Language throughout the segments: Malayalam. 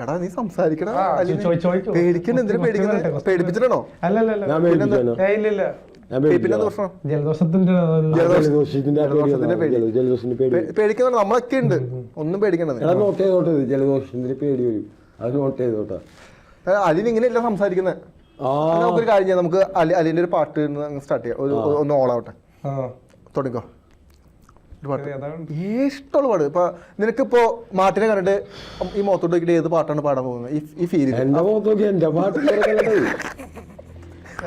എടാ നീ സംസാരിക്കണ. പേടിക്കണ്ട എന്തിനു പേടിക്കുന്നത് പേടിപ്പിച്ചിട്ടാണോ പേടിക്കുന്നുണ്ട് നമ്മളൊക്കെ ഉണ്ട്. ഒന്നും പേടിക്കണ്ടത് എടാ നോട്ട് ചെയ്തോട്ടെ ജലദോഷത്തിന്റെ പേടി വരും. അത് നോട്ട് ചെയ്തോട്ടെ. അലിൻ ഇങ്ങനെയല്ല സംസാരിക്കുന്നത് ആ. നമുക്കൊരു കാര്യം ചെയ്യാം. നമുക്ക് അലി അലിന്റെ ഒരു പാട്ട് സ്റ്റാർട്ട് ചെയ്യാം. ഒരു ഒന്ന് ഓളാവട്ടെ ആ. തുടങ്ങിക്കോ. ഒരു പാട്ട് ഇഷ്ടമുള്ള പാട് ഇപ്പൊ നിനക്കിപ്പോ മാറ്റിനെ കണ്ടിട്ട് ഈ മുഖത്തോട്ട് നോക്കിയിട്ട് ഏത് പാട്ടാണ് പാടാൻ പോകുന്നത്? ഈ- ഫീൽ എന്റെ മുഖത്ത് നോക്കി എന്റെ പാട്ട് കേൾക്കണത്.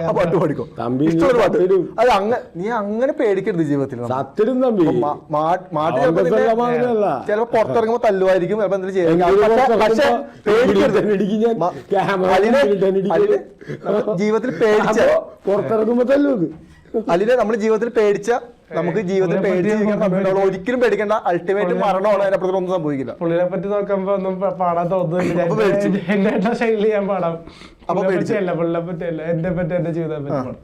ആ പാട്ട് പാടിക്കോ. തമ്പി, ഇഷ്ടമുള്ള പാട്ട്. അത് അങ്ങനെ നീ അങ്ങനെ പേടിക്കരുത് ജീവിതത്തിൽ. സത്യം തമ്പി. ചിലപ്പോ പുറത്തിറങ്ങുമ്പോ തല്ലുമായിരിക്കും ചിലപ്പോ എന്തെങ്കിലും ചെയ്യാം. പക്ഷെ- പേടിക്കരുത്. ജീവിതത്തിൽ പേടിച്ച പുറത്തിറങ്ങുമ്പോ തല്ലു അല്ലെ നമ്മൾ ജീവിതത്തിൽ പേടിച്ച നമുക്ക് ജീവിതത്തിൽ പേടിച്ച് ജീവിക്കാൻ സമയമുണ്ടാവുള്ളൂ. ഒരിക്കലും പേടിക്കേണ്ട. അൾട്ടിമേറ്റ് മരണമാണ് അതിനപ്പുറത്ത് ഒന്നും സംഭവിക്കില്ല. പുള്ളിനെ പറ്റി നോക്കുമ്പോ ഒന്നും പാടാൻ തോന്നുന്നില്ല. എന്റെ ശൈലി ഞാൻ പാടാം. അപ്പൊ പേടിച്ചല്ല പുള്ളിനെ പറ്റിയല്ല എന്റെ പറ്റി എന്റെ ജീവിതത്തെ പറ്റി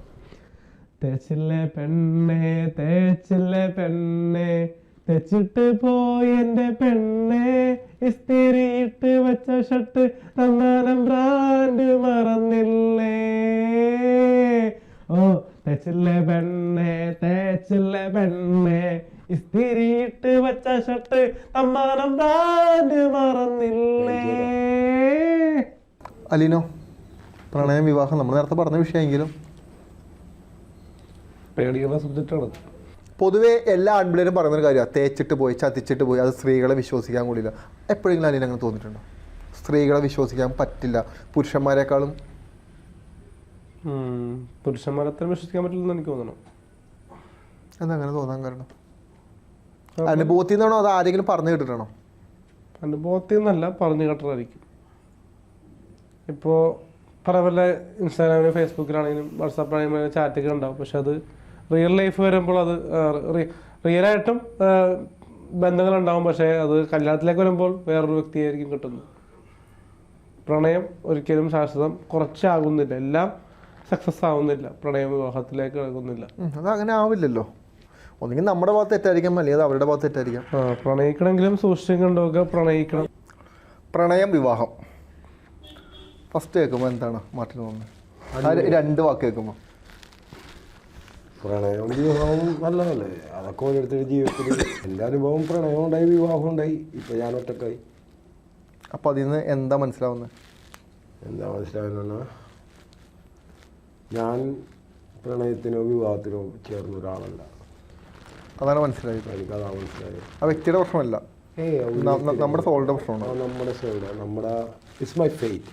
തേച്ചില്ലേ പെണ്ണെ തേച്ചില്ലേ പെണ്ണെ തെച്ചിട്ട് പോയി എന്റെ പെണ്ണെ ഇസ്തിരിയിട്ട് വെച്ച ഷർട്ട് തന്നാനം ബ്രാൻഡ് മറന്നില്ലേ? ഓ തെച്ചില്ലേ പെണ്ണെ തേച്ചില്ലേ പെണ്ണെ ഇസ്തിരിയിട്ട് വെച്ച ഷർട്ട് തമ്മാനം താന് മറന്നില്ലേ? അലിനോ പ്രണയം വിവാഹം നമ്മൾ നേരത്തെ പറഞ്ഞ വിഷയമെങ്കിലും. പേടിയുള്ള സബ്ജക്റ്റാണ് പൊതുവേ എല്ലാ ആൺപിള്ളേരും പറയുന്ന ഒരു കാര്യമാണ് തേച്ചിട്ട് പോയി ചതിച്ചിട്ട് പോയി അത് സ്ത്രീകളെ വിശ്വസിക്കാൻ കൂടിയില്ല. എപ്പോഴെങ്കിലും അലീന അങ്ങനെ തോന്നിയിട്ടുണ്ടോ? സ്ത്രീകളെ വിശ്വസിക്കാൻ പറ്റില്ല പുരുഷന്മാരെക്കാളും. പുരുഷന്മാരെ അത്ര വിശ്വസിക്കാൻ പറ്റില്ലെന്ന് എനിക്ക് തോന്നുന്നു. എന്താ അങ്ങനെ തോന്നാൻ കാരണം. അനുഭവത്തിൽ നിന്നാണോ അത് ആരെങ്കിലും പറഞ്ഞു കേട്ടിട്ടാണോ? അനുഭവത്തിൽ നിന്നല്ല പറഞ്ഞു കേട്ടതായിരിക്കും. ഇപ്പോൾ പല പല ഇൻസ്റ്റാഗ്രാമിലും ഫേസ്ബുക്കിലാണെങ്കിലും വാട്സാപ്പിലാണെങ്കിലും ചാറ്റൊക്കെ ഉണ്ടാവും പക്ഷെ അത് റിയൽ ലൈഫ് വരുമ്പോൾ അത് റിയലായിട്ടും ബന്ധങ്ങളുണ്ടാവും. പക്ഷേ അത് കല്യാണത്തിലേക്ക് വരുമ്പോൾ വേറൊരു വ്യക്തിയായിരിക്കും കിട്ടുന്നത്. പ്രണയം ഒരിക്കലും ശാശ്വതം കുറച്ചാകുന്നില്ല. എല്ലാം സക്സസ് ആവുന്നില്ല. പ്രണയം വിവാഹത്തിലേക്ക് കിടക്കുന്നില്ല ഉം, അത് അങ്ങനെ ആവില്ലല്ലോ. ഒന്നുകിൽ നമ്മുടെ ഭാഗത്ത് തെറ്റായിരിക്കാം അല്ലെങ്കിൽ അവരുടെ ഭാഗത്ത് തെറ്റായിരിക്കാം. പ്രണയിക്കണമെങ്കിലും പ്രണയിക്കണം. പ്രണയം വിവാഹം. ഫസ്റ്റ് കേൾക്കുമ്പോൾ എന്താണ് മാറ്റിന് തോന്നുന്നത്? രണ്ട് വാക്ക് കേൾക്കുമ്പോൾ പ്രണയവും വിവാഹവും നല്ലതല്ലേ? അതൊക്കെ ഓരോരുത്തരുടെ ജീവിതത്തിൽ എല്ലാ അനുഭവവും പ്രണയം ഉണ്ടായി വിവാഹം ഉണ്ടായി. ഇപ്പൊ ഞാൻ ഒറ്റക്കായി. അപ്പോൾ അതിൽ നിന്ന് എന്താ മനസ്സിലാവുന്നത്? എന്താ മനസ്സിലാവുന്ന ഞാൻ പ്രണയത്തിനോ വിവാഹത്തിനോ ചേർന്ന ഒരാളല്ല. അതാണ് മനസ്സിലായത്. ആ വ്യക്തിയുടെ പ്രശ്നമല്ല. ഏയ് നമ്മുടെ സോളുടെ പ്രശ്നമാണ്. നമ്മുടെ നമ്മുടെ ഇറ്റ്സ് മൈ ഫെയ്റ്റ്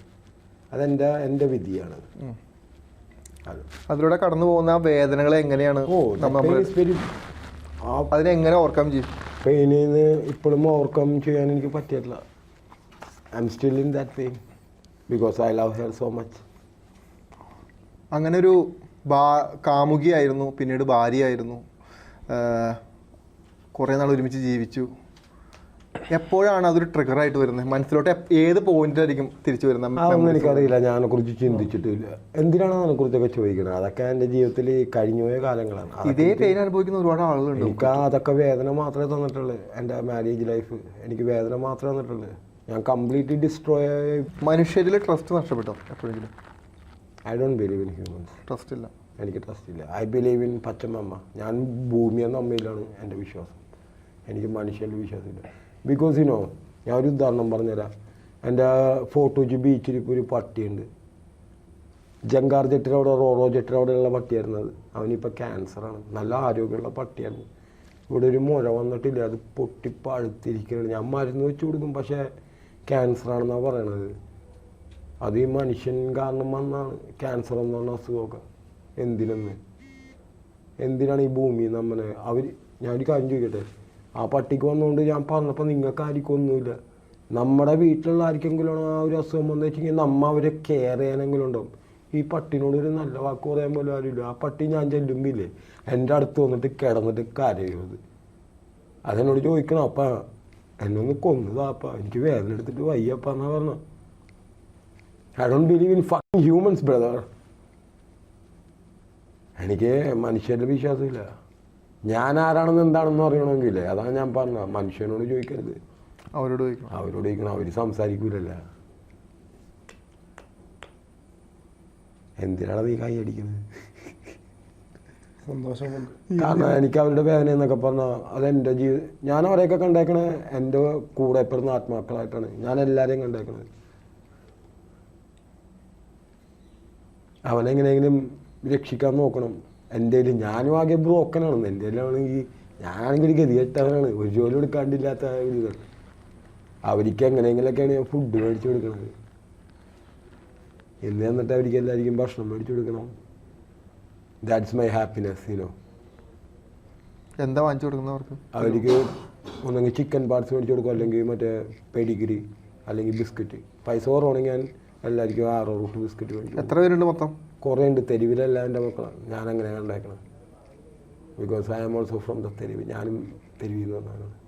അതെന്റെ എന്റെ വിധിയാണ്. അത്. അതിലൂടെ കടന്നു പോകുന്ന ആ വേദനകളെ എങ്ങനെയാണ് അതിനെ എങ്ങനെ ഓർക്കാൻ ചെയ്യും? പെയിനിൽ നിന്ന് ഇപ്പോഴും ഓവർകം ചെയ്യാൻ എനിക്ക് പറ്റിയിട്ടില്ല. I'm still in that pain because I love her so much അങ്ങനെ ഒരു കാമുകിയായിരുന്നു പിന്നീട് ഭാര്യയായിരുന്നു. കുറേ നാൾ ഒരുമിച്ച് ജീവിച്ചു. എപ്പോഴാണ് അതൊരു ട്രിഗറായിട്ട് വരുന്നത്? മനസ്സിലോട്ട് ഏത് പോയിന്റിലായിരിക്കും തിരിച്ചു വരുന്നത്? അതൊന്നും എനിക്കറിയില്ല. ഞാൻ അതിനെക്കുറിച്ച് ചിന്തിച്ചിട്ടില്ല. എന്തിനാണ് അതിനെ കുറിച്ചൊക്കെ ചോദിക്കുന്നത്? അതൊക്കെ എന്റെ ജീവിതത്തിൽ കഴിഞ്ഞുപോയ കാലങ്ങളാണ്. ഇതേ പെയിൻ അനുഭവിക്കുന്ന ഒരുപാട് ആളുകളുണ്ട്. എനിക്ക് അതൊക്കെ വേദന മാത്രമേ തന്നിട്ടുള്ളൂ. എന്റെ മാരേജ് ലൈഫ് എനിക്ക് വേദന മാത്രമേ തന്നിട്ടുള്ളൂ. ഞാൻ കംപ്ലീറ്റ്ലി ഡിസ്ട്രോയ് ആയി. മനുഷ്യരിൽ ട്രസ്റ്റ് നഷ്ടപ്പെട്ടോ എപ്പോഴെങ്കിലും? I don't believe in humans trust ഇല്ല. എനിക്ക് ട്രസ്റ്റ് ഇല്ല. ഐ ബിലീവ് ഇൻ പച്ചമ്മ ഞാൻ ഭൂമി എന്ന അമ്മയിലാണ് എന്റെ വിശ്വാസം. എനിക്ക് മനുഷ്യരിൽ വിശ്വാസമില്ല. ബിക്കോസ് ഇനോ ഞാൻ ഒരു ഉദാഹരണം പറഞ്ഞുതരാം. എന്റെ ഫോട്ടോജി ബീച്ചിൽ ഇപ്പോൾ ഒരു പട്ടിയുണ്ട്. ജങ്കാർ ജെട്ടിന്റെ അവിടെ റോറോ ജെട്ടിന്റെ അവിടെയുള്ള പട്ടിയായിരുന്നു അത്. അവനിപ്പോൾ ക്യാൻസറാണ് നല്ല ആരോഗ്യമുള്ള പട്ടിയാണ്. ഇവിടെ ഒരു മുഴ വന്നിട്ടില്ല. അത് പൊട്ടി ഞാൻ മരുന്ന് വെച്ച് കൊടുക്കും പക്ഷേ ക്യാൻസറാണെന്നാണ് പറയണത്. അത് ഈ മനുഷ്യൻ കാരണം വന്നാണ്. ക്യാൻസർ എന്ന് അസുഖമൊക്കെ. എന്തിനെന്ന്? എന്തിനാണ് ഈ ഭൂമി നമ്മളെ അവർ ഞാനൊരു കാര്യം ചോദിക്കട്ടെ? ആ പട്ടിക്ക് വന്നുകൊണ്ട് ഞാൻ പറഞ്ഞപ്പോൾ നിങ്ങൾക്ക് ആർക്കും ഒന്നുമില്ല. നമ്മുടെ വീട്ടിലുള്ള ആർക്കെങ്കിലും ആ ഒരു അസുഖം വന്നു വെച്ചെങ്കിൽ നമ്മ അവരെ കെയർ ചെയ്യാനെങ്കിലും ഉണ്ടാവും. ഈ പട്ടിനോട് ഒരു നല്ല വാക്ക് പറയാൻ പോലും ആരുമില്ല. ആ പട്ടി ഞാൻ ചെല്ലുമ്പില്ലേ? എന്റെ അടുത്ത് വന്നിട്ട് കിടന്നിട്ട് കരയുന്നത്. അത് അതെന്നോട് ചോദിക്കണം അപ്പ എന്നെ ഒന്ന് കൊന്നതാപ്പ എനിക്ക് വേദന എടുത്തിട്ട് വയ്യപ്പ എന്നാ പറഞ്ഞ. I don't believe in fucking humans brother എനിക്ക് മനുഷ്യരുടെ വിശ്വാസമില്ല. ഞാൻ ആരാണെന്ന് എന്താണെന്ന് അറിയണമെങ്കിൽ അതാണ് ഞാൻ പറഞ്ഞത് മനുഷ്യനോട് ചോദിക്കരുത്. അവരോട് ചോദിക്കണം. അവരോട് ചോദിക്കണം അവർ സംസാരിക്കൂലല്ല. എന്തിനാണ് നീ കൈ അടിക്കുന്നത് സന്തോഷം കാരണം എനിക്ക് അവരുടെ വേദന എന്നൊക്കെ പറഞ്ഞാൽ അതെന്റെ ജീവിതം ഞാൻ അവരെയൊക്കെ കണ്ടേക്കണേ എന്റെ കൂടെ എപ്പോഴും ആത്മാക്കളായിട്ടാണ് ഞാൻ എല്ലാവരെയും കണ്ടേക്കണത്. അവനെങ്ങനെയെങ്കിലും രക്ഷിക്കാൻ നോക്കണം. എന്റെ ഞാനും ആകെ ബ്രോക്കനാണ്. എന്റെ ആണെങ്കിൽ ഞാനാണെങ്കിൽ ഒരു ഗതികെട്ടവനാണ്. ഒരു ജോലി കൊടുക്കാണ്ടില്ലാത്ത ഒരു ഇതാണ് അവർക്ക് എങ്ങനെയെങ്കിലൊക്കെയാണ് ഞാൻ ഫുഡ് മേടിച്ചു കൊടുക്കണത്. എന്ന് എന്നിട്ട് അവർക്ക് എല്ലാവർക്കും ഭക്ഷണം മേടിച്ചു കൊടുക്കണം? ദാറ്റ്സ് മൈ ഹാപ്പിനെസ് യുനോ എന്താ വാങ്ങിച്ചു കൊടുക്കുന്നവർക്ക് അവർക്ക്? ഒന്നെങ്കിൽ ചിക്കൻ പാർട്സ് മേടിച്ചു കൊടുക്കും. അല്ലെങ്കിൽ മറ്റേ പെഡിഗിരി അല്ലെങ്കിൽ ബിസ്ക്കറ്റ് പൈസ കുറവാണെങ്കിൽ ഞാൻ എല്ലാവർക്കും ആറോ റൂട്ട് ബിസ്ക്കറ്റ് മേടിച്ചു എത്ര പേരുണ്ട് മൊത്തം? കുറേ ഉണ്ട് തെരുവിലല്ല എന്റെ മക്കളാണ്. ഞാൻ അങ്ങനെ ഉണ്ടാക്കണം because I am also from the തെരുവ്. ഞാനും തെരുവിൽ നിന്ന് വന്നതാണ്.